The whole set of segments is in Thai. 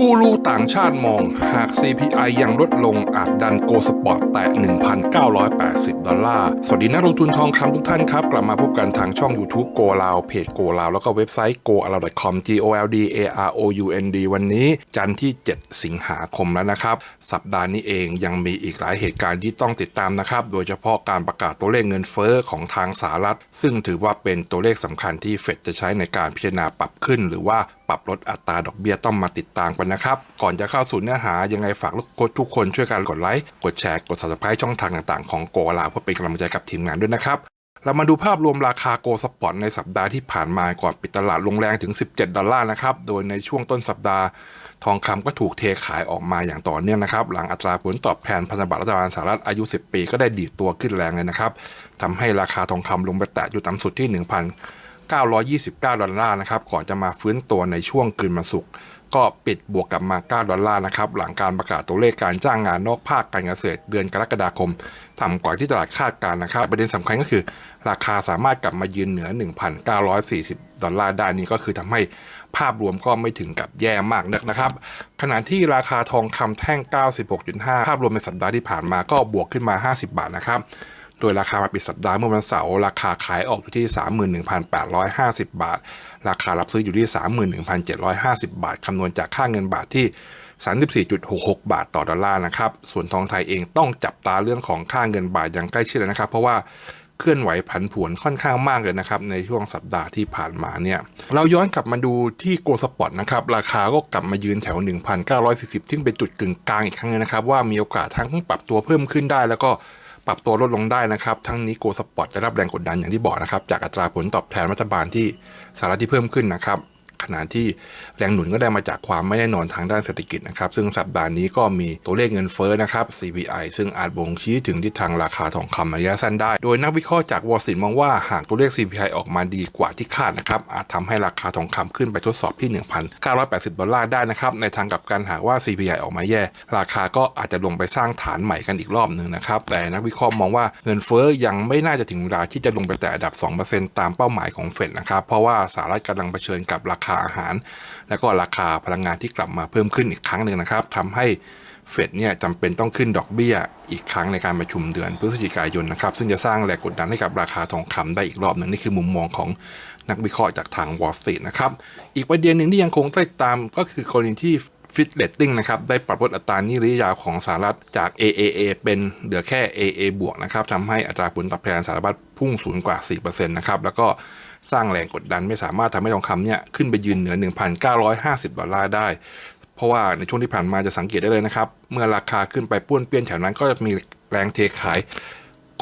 กูรูต่างชาติมอง หาก CPI ยังลดลงอาจดันโกสปอร์ตแตะ 1,980 ดอลลาร์ สวัสดีนักลงทุนทองคำทุกท่านครับ กลับมาพบกันทางช่อง YouTube Go ลาวเพจ Go ลาวแล้วก็เว็บไซต์ go a l a w com g o l d a r o u n d วันนี้ จันทร์ที่ 7 สิงหาคมแล้วนะครับ สัปดาห์นี้เองยังมีอีกหลายเหตุการณ์ที่ต้องติดตามนะครับ โดยเฉพาะการประกาศตัวเลขเงินเฟ้อของทางสหรัฐ ซึ่งถือว่าเป็นตัวเลขสำคัญที่เฟดจะใช้ในการพิจารณาปรับขึ้น หรือว่าปรับลดอัตราดอกเบี้ยต้องมาติดตามกันนะครับ ก่อนจะเข้าสู่เนื้อหายังไงฝากทุกคนช่วยกันกดไลค์กดแชร์กด subscribe ช่องทางต่างๆของโกลาเพื่อเป็นกำลังใจกับทีมงานด้วยนะครับเรามาดูภาพรวมราคาโกลสปอร์ตในสัปดาห์ที่ผ่านมาก่อนปิดตลาดลงแรงถึง 17 ดอลลาร์นะครับ โดยในช่วงต้นสัปดาห์ ทองคำก็ถูกเทขายออกมาอย่างต่อเนื่องนะครับ หลังอัตราผลตอบแทนพันธบัตรรัฐบาลสหรัฐอายุ 10 ปีก็ได้ดีดตัวขึ้นแรงเลยนะครับทำให้ราคาทองคำลงไปแตะอยู่ต่ำสุดที่ 1,929 ดอลลาร์นะครับ ก่อนจะมาฟื้นตัวในช่วงคืนวันศุกร์ ก็ปิดบวกกลับมา 9 ดอลลาร์นะครับหลังการประกาศตัวเลขการจ้างงานนอกภาคการเกษตรเดือนกรกฎาคมต่ำกว่าที่ตลาดคาดการนะครับ ประเด็นสำคัญก็คือ ราคาสามารถกลับมายืนเหนือ 1,940 ดอลลาร์ได้นี่ก็คือทำให้ภาพรวมก็ไม่ถึงกับแย่มากนักนะครับ ขณะที่ราคาทองคำแท่ง 96.5 ภาพรวมในสัปดาห์ที่ผ่านมาก็บวกขึ้นมา 50 บาทนะครับ โดยราคามาปิดสัปดาห์เมื่อวันเสาร์ราคาขายออกอยู่ที่ 31,850 บาท ราคารับซื้ออยู่ที่ 31,750 บาท คำนวณจากค่าเงินบาทที่34.66 บาทต่อดอลลาร์นะครับ ส่วนทองไทยเองต้องจับตาเรื่องของค่าเงินบาทอย่างใกล้ชิดเลยนะครับ เพราะว่าเคลื่อนไหวผันผวนค่อนข้างมากเลยนะครับ ในช่วงสัปดาห์ที่ผ่านมาเนี่ย เราย้อนกลับมาดูที่โกลสปอตนะครับ ราคาก็กลับมายืนแถว 1,940 ซึ่งเป็นจุดกึ่งกลางอีกครั้งนึงนะครับ ว่ามีโอกาสทั้งปรับตัวเพิ่มขึ้นได้แล้วก็ ปรับตัวลดลงได้นะครับ ทั้งนี้โกลสปอร์ตได้รับแรงกดดันอย่างที่บอกนะครับ จากอัตราผลตอบแทนรัฐบาลที่สหรัฐที่เพิ่มขึ้นนะครับ ขณะที่แรงหนุนก็ได้มาจากความไม่แน่นอนทางด้านเศรษฐกิจนะครับ ซึ่งสัปดาห์นี้ก็มีตัวเลขเงินเฟ้อนะครับ CPI ซึ่งอาจบ่งชี้ถึงทิศทางราคาทองคำระยะสั้นได้ โดยนักวิเคราะห์จากวอลสินมองว่าหากตัวเลข CPI ออกมาดีกว่าที่คาดนะครับ อาจทำให้ราคาทองคำขึ้นไปทดสอบที่ 1,980 ดอลลาร์ได้นะครับ ในทางกลับกันหากว่า CPI ออกมาแย่ ราคาก็อาจจะลงไปสร้างฐานใหม่กันอีกรอบหนึ่งนะครับ แต่นักวิเคราะห์มองว่าเงินเฟ้อยังไม่น่าจะถึงเวลาที่จะลงไปแต่ระดับ 2%ตามเป้าหมายของเฟดนะครับ เพราะว่าสหรัฐกำลังเผชิญกับราคาอาหาร และก็ราคาพลังงานที่กลับมาเพิ่มขึ้นอีกครั้งหนึ่งนะครับทำให้เฟดเนี่ยจำเป็นต้องขึ้นดอกเบี้ยอีกครั้งในการประชุมเดือนพฤศจิกายนนะครับ ซึ่งจะสร้างแรงกดดันให้กับราคาทองคำได้อีกรอบหนึ่งนี่คือมุมมองของนักวิเคราะห์จากทางวอลสตรีทนะครับ อีกประเด็นหนึ่งที่ยังคงติดตามก็คือกรณีที่ ฟิตเลตติ้งนะครับได้ปรับลดอัตรานี้ระยะยาวของสหรัฐจาก AAA เป็นเหลือแค่ AA บวกนะครับทำให้อัตราผลตอบแทนสหรัฐพุ่งสูงกว่า 4%นะครับแล้วก็สร้างแรงกดดันไม่สามารถทำให้ทองคำเนี่ยขึ้นไปยืนเหนือ 1,950 ดอลลาร์ได้ เพราะว่าในช่วงที่ผ่านมาจะสังเกตได้เลยนะครับ เมื่อราคาขึ้นไปป้วนเปี้ยนแถวนั้นก็จะมีแรงเทขาย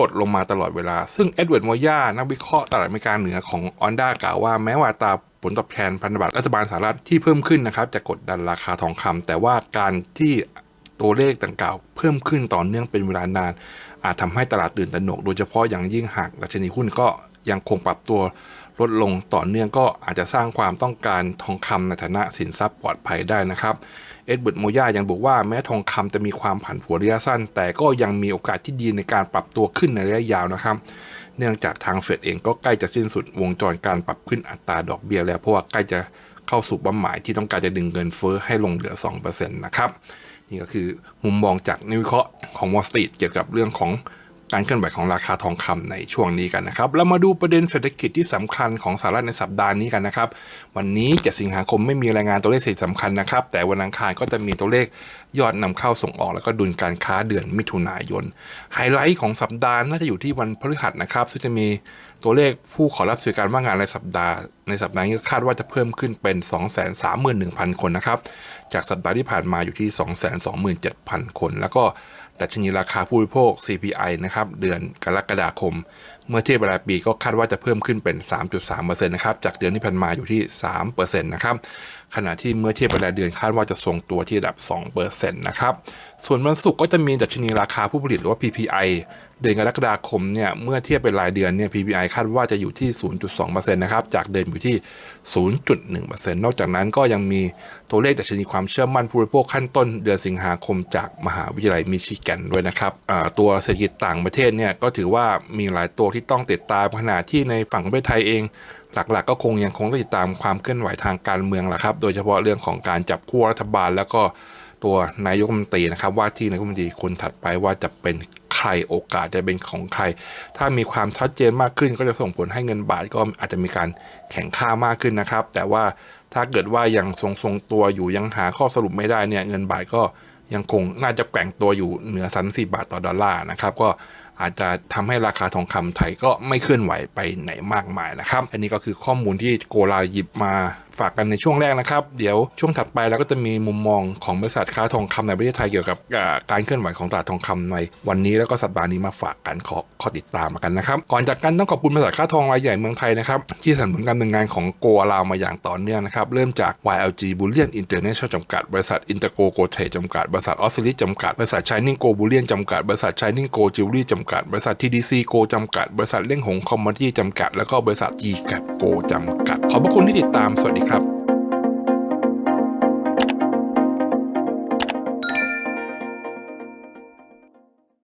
กดลงมาตลอดเวลา ซึ่งเอ็ดเวิร์ดโมย่านักวิเคราะห์ตลาดอเมริกาเหนือของออนด้ากล่าวว่าแม้ว่าตา ผลตอบแทนพันธบัตรรัฐบาลสหรัฐที่เพิ่มขึ้นนะครับจะกดดันราคาทองคำแต่ว่าการที่ตัวเลขดังกล่าวเพิ่มขึ้นต่อเนื่องเป็นเวลานาน อาจทำให้ตลาดตื่นตระหนก โดยเฉพาะอย่างยิ่งหากดัชนีหุ้นก็ยังคงปรับตัว ลดลงต่อเนื่องก็อาจจะสร้างความต้องการทองคำในฐานะสินทรัพย์ปลอดภัยได้นะครับเอ็ดเบิร์ดโมย่ายังบอกว่าแม้ทองคำจะมีความผันผวนระยะสั้น แต่ก็ยังมีโอกาสที่ดีในการปรับตัวขึ้นในระยะยาวนะครับเนื่องจากทางเฟดเองก็ใกล้จะสิ้นสุดวงจรการปรับขึ้นอัตราดอกเบี้ยแล้วเพราะว่าใกล้จะเข้าสู่เป้าหมายที่ต้องการจะดึงเงินเฟ้อให้ลงเหลือ 2%นะครับนี่ก็คือมุมมองจากนักวิเคราะห์ของ Wall Street เกี่ยวกับเรื่องของ การเคลื่อนไหวของราคาทองคำในช่วงนี้กันนะครับ เรามาดูประเด็นเศรษฐกิจที่สำคัญของสหรัฐในสัปดาห์นี้กันนะครับ วันนี้ 7 สิงหาคมไม่มีรายงานตัวเลขเศรษฐกิจสำคัญนะครับ แต่วันอังคารก็จะมีตัวเลขยอดนำเข้าส่งออก แล้วก็ดุลการค้าเดือนมิถุนายน ไฮไลท์ของสัปดาห์น่าจะอยู่ที่วันพฤหัสนะครับซึ่งจะมีตัวเลขผู้ขอรับสิทธิการว่างงานในสัปดาห์ ในสัปดาห์นี้คาดว่าจะเพิ่มขึ้นเป็น 231,000 คนนะครับ จากสัปดาห์ที่ผ่านมาอยู่ที่ 227,000 คน แล้วก็ ดัชนีราคาผู้บริโภค CPI นะครับเดือนกรกฎาคม เมื่อเทียบรายปีก็คาดว่าจะเพิ่มขึ้นเป็น 3.3%นะครับจากเดือนที่ผ่านมาอยู่ที่ 3%นะครับ ขณะที่เมื่อเทียบรายเดือนคาดว่าจะทรงตัวที่ระดับ2%นะครับ ส่วนวันศุกร์ก็จะมีดัชนีราคาผู้ผลิตหรือว่า PPI เดือนกรกฎาคมเนี่ยเมื่อเทียบเป็นรายเดือนเนี่ย PPI คาดว่าจะอยู่ที่ 0.2%นะครับจากเดิมอยู่ที่ 0.1%นอกจากนั้นก็ยังมีตัวเลขดัชนีความเชื่อมั่นผู้บริโภคขั้นต้นเดือนสิงหาคมจากมหาวิทยาลัยมิชิแกนด้วยนะครับตัวเศรษฐกิจต่างประเทศเนี่ยก็ถือว่ามีหลายตัวที่ต้องติดตามขณะที่ในฝั่งประเทศไทยเอง หลักๆ ก็คงยังคงต้องติดตามความเคลื่อนไหวทางการเมืองแหละครับ โดยเฉพาะเรื่องของการจับคู่รัฐบาล แล้วก็ตัวนายกรัฐมนตรีนะครับ ว่าที่นายกรัฐมนตรีคนถัดไปว่าจะเป็นใครโอกาสจะเป็นของใคร ถ้ามีความชัดเจนมากขึ้นก็จะส่งผลให้เงินบาทก็อาจจะมีการแข่งค่ามากขึ้นนะครับ แต่ว่าถ้าเกิดว่ายังทรงๆตัวอยู่ยังหาข้อสรุปไม่ได้เนี่ยเงินบาทก็ยังคงน่าจะแกว่งตัวอยู่เหนือสันสี่บาทต่อดอลลาร์นะครับ ก็อาจจะทำให้ราคาทองคำไทยก็ไม่เคลื่อนไหวไปไหนมากมายนะครับ อันนี้ก็คือข้อมูลที่โกลาหยิบมาฝากกันในช่วงแรกนะครับ เดี๋ยวช่วงถัดไปเราก็จะมีมุมมองของบริษัทค้าทองคำในประเทศไทยเกี่ยวกับการเคลื่อนไหวของตลาดทองคำในวันนี้แล้วก็สัปดาห์นี้มาฝากกันขอขอติดตามกันนะครับ ก่อนจากกันต้องขอบคุณบริษัทค้าทองรายใหญ่เมืองไทยนะครับที่สนับสนุนการดำเนินงานของโกลามาอย่างต่อเนื่องนะครับเริ่มจาก YLG Bullion International จำกัด บริษัท Intergo g o t r a d e จำกัด บริษัท o s c i l i s จำกัด บริษัท Shining Go Bullion จำกัด บริษัท Shining Go Jewelry จำกัด บริษัท TDC Go จำกัด บริษัทเล่งหงคอมมอดิตี้จำกัด แล้วก็บริษัท G กับ Go จำกัด ขอบพระคุณที่ติดตาม สวัสดีครับ